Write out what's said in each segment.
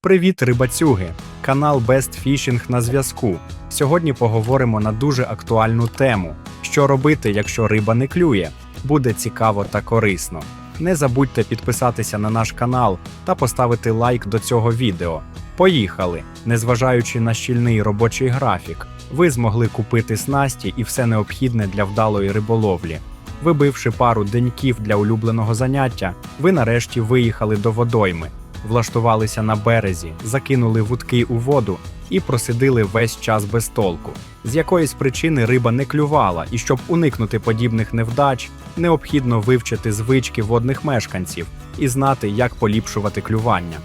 Привіт, рибацюги! Канал Best Fishing на зв'язку. Сьогодні поговоримо на дуже актуальну тему: що робити, якщо риба не клює. Буде цікаво та корисно. Не забудьте підписатися на наш канал та поставити лайк до цього відео. Поїхали! Незважаючи на щільний робочий графік, ви змогли купити снасті і все необхідне для вдалої риболовлі. Вибивши пару деньків для улюбленого заняття, ви нарешті виїхали до водойми, влаштувалися на березі, закинули вудки у воду і просидили весь час без толку. З якоїсь причини риба не клювала, і щоб уникнути подібних невдач, необхідно вивчити звички водних мешканців і знати, як поліпшувати клювання.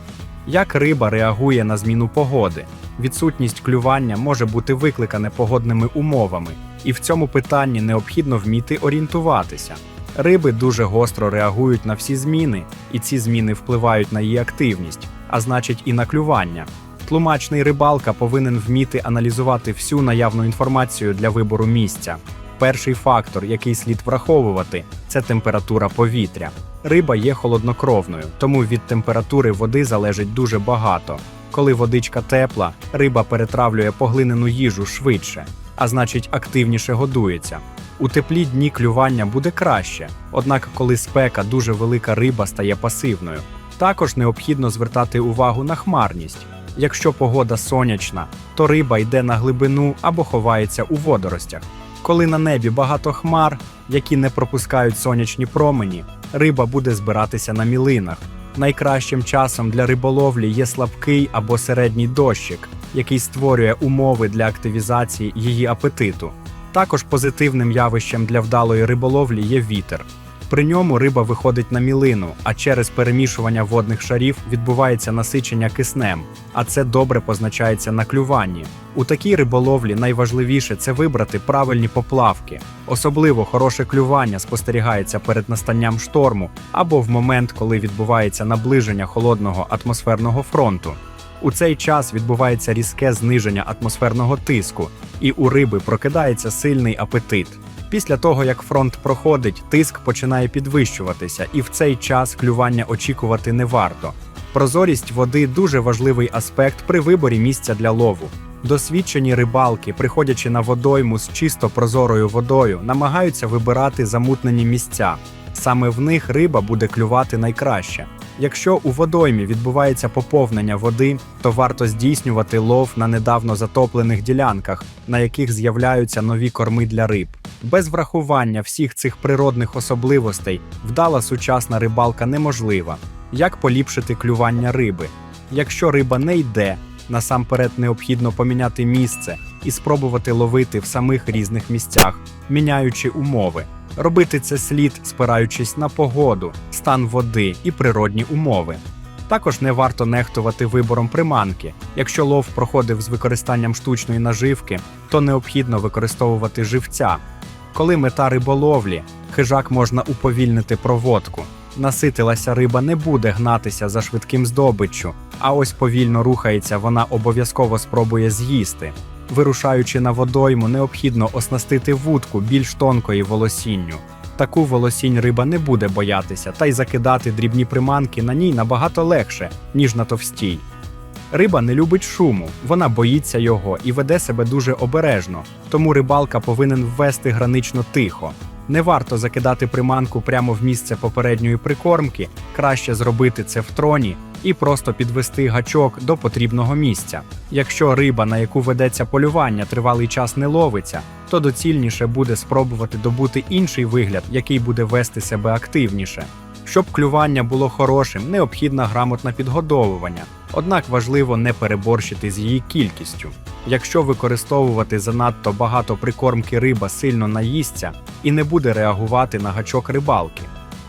Як риба реагує на зміну погоди? Відсутність клювання може бути викликане погодними умовами, і в цьому питанні необхідно вміти орієнтуватися. Риби дуже гостро реагують на всі зміни, і ці зміни впливають на її активність, а значить і на клювання. Тлумачний рибалка повинен вміти аналізувати всю наявну інформацію для вибору місця. Перший фактор, який слід враховувати, це температура повітря. Риба є холоднокровною, тому від температури води залежить дуже багато. Коли водичка тепла, риба перетравлює поглинену їжу швидше, а значить активніше годується. У теплі дні клювання буде краще, однак, коли спека дуже велика риба стає пасивною. Також необхідно звертати увагу на хмарність. Якщо погода сонячна, то риба йде на глибину або ховається у водоростях. Коли на небі багато хмар, які не пропускають сонячні промені, риба буде збиратися на мілинах. Найкращим часом для риболовлі є слабкий або середній дощик, який створює умови для активізації її апетиту. Також позитивним явищем для вдалої риболовлі є вітер. При ньому риба виходить на мілину, а через перемішування водних шарів відбувається насичення киснем, а це добре позначається на клюванні. У такій риболовлі найважливіше це вибрати правильні поплавки. Особливо хороше клювання спостерігається перед настанням шторму або в момент, коли відбувається наближення холодного атмосферного фронту. У цей час відбувається різке зниження атмосферного тиску, і у риби прокидається сильний апетит. Після того, як фронт проходить, тиск починає підвищуватися, і в цей час клювання очікувати не варто. Прозорість води дуже важливий аспект при виборі місця для лову. Досвідчені рибалки, приходячи на водойму з чисто прозорою водою, намагаються вибирати замутнені місця. Саме в них риба буде клювати найкраще. Якщо у водоймі відбувається поповнення води, то варто здійснювати лов на недавно затоплених ділянках, на яких з'являються нові корми для риб. Без врахування всіх цих природних особливостей вдала сучасна рибалка неможлива. Як поліпшити клювання риби? Якщо риба не йде, насамперед необхідно поміняти місце і спробувати ловити в самих різних місцях, міняючи умови. Робити це слід, спираючись на погоду, стан води і природні умови. Також не варто нехтувати вибором приманки. Якщо лов проходив з використанням штучної наживки, то необхідно використовувати живця. Коли мета риболовлі, хижак можна уповільнити проводку. Наситилася риба не буде гнатися за швидким здобиччю, а ось повільно рухається, вона обов'язково спробує з'їсти. Вирушаючи на водойму, необхідно оснастити вудку більш тонкою волосінню. Таку волосінь риба не буде боятися, та й закидати дрібні приманки на ній набагато легше, ніж на товстій. Риба не любить шуму, вона боїться його і веде себе дуже обережно, тому рибалка повинен ввести гранично тихо. Не варто закидати приманку прямо в місце попередньої прикормки, краще зробити це в троні і просто підвести гачок до потрібного місця. Якщо риба, на яку ведеться полювання, тривалий час не ловиться, то доцільніше буде спробувати добути інший вигляд, який буде вести себе активніше. Щоб клювання було хорошим, необхідна грамотне підгодовування. Однак важливо не переборщити з її кількістю. Якщо використовувати занадто багато прикормки риба сильно наїсться і не буде реагувати на гачок рибалки.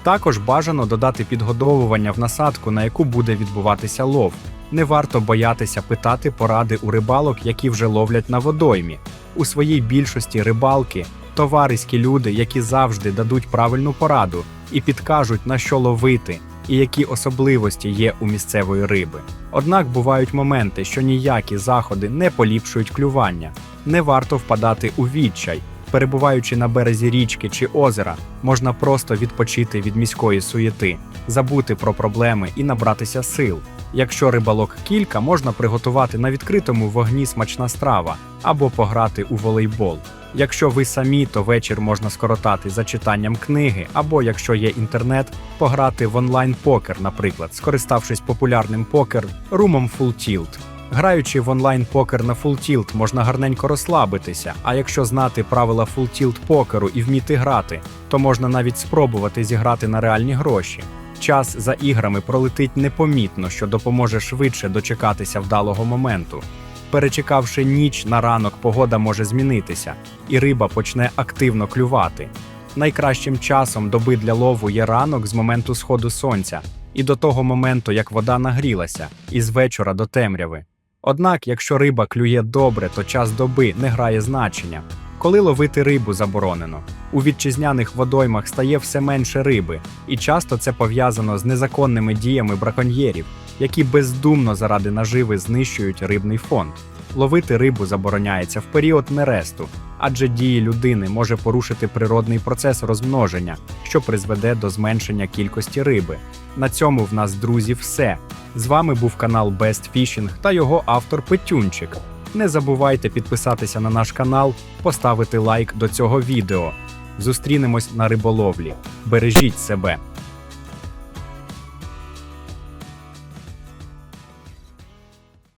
Також бажано додати підгодовування в насадку, на яку буде відбуватися лов. Не варто боятися питати поради у рибалок, які вже ловлять на водоймі. У своїй більшості рибалки товариські люди, які завжди дадуть правильну пораду і підкажуть, на що ловити і які особливості є у місцевої риби. Однак бувають моменти, що ніякі заходи не поліпшують клювання. Не варто впадати у відчай. Перебуваючи на березі річки чи озера, можна просто відпочити від міської суєти, забути про проблеми і набратися сил. Якщо рибалок кілька, можна приготувати на відкритому вогні смачна страва або пограти у волейбол. Якщо ви самі, то вечір можна скоротати за читанням книги, або якщо є інтернет, пограти в онлайн-покер, наприклад, скориставшись популярним покер румом Full Tilt. Граючи в онлайн-покер на Full Tilt, можна гарненько розслабитися, а якщо знати правила Full Tilt покеру і вміти грати, то можна навіть спробувати зіграти на реальні гроші. Час за іграми пролетить непомітно, що допоможе швидше дочекатися вдалого моменту. Перечекавши ніч на ранок, погода може змінитися, і риба почне активно клювати. Найкращим часом доби для лову є ранок з моменту сходу сонця і до того моменту, як вода нагрілася, і з вечора до темряви. Однак, якщо риба клює добре, то час доби не грає значення. Коли ловити рибу заборонено, у вітчизняних водоймах стає все менше риби, і часто це пов'язано з незаконними діями браконьєрів, які бездумно заради наживи знищують рибний фонд. Ловити рибу забороняється в період нересту, адже дії людини може порушити природний процес розмноження, що призведе до зменшення кількості риби. На цьому в нас, друзі, все. З вами був канал Best Fishing та його автор Петюнчик. Не забувайте підписатися на наш канал, поставити лайк до цього відео. Зустрінемось на риболовлі. Бережіть себе!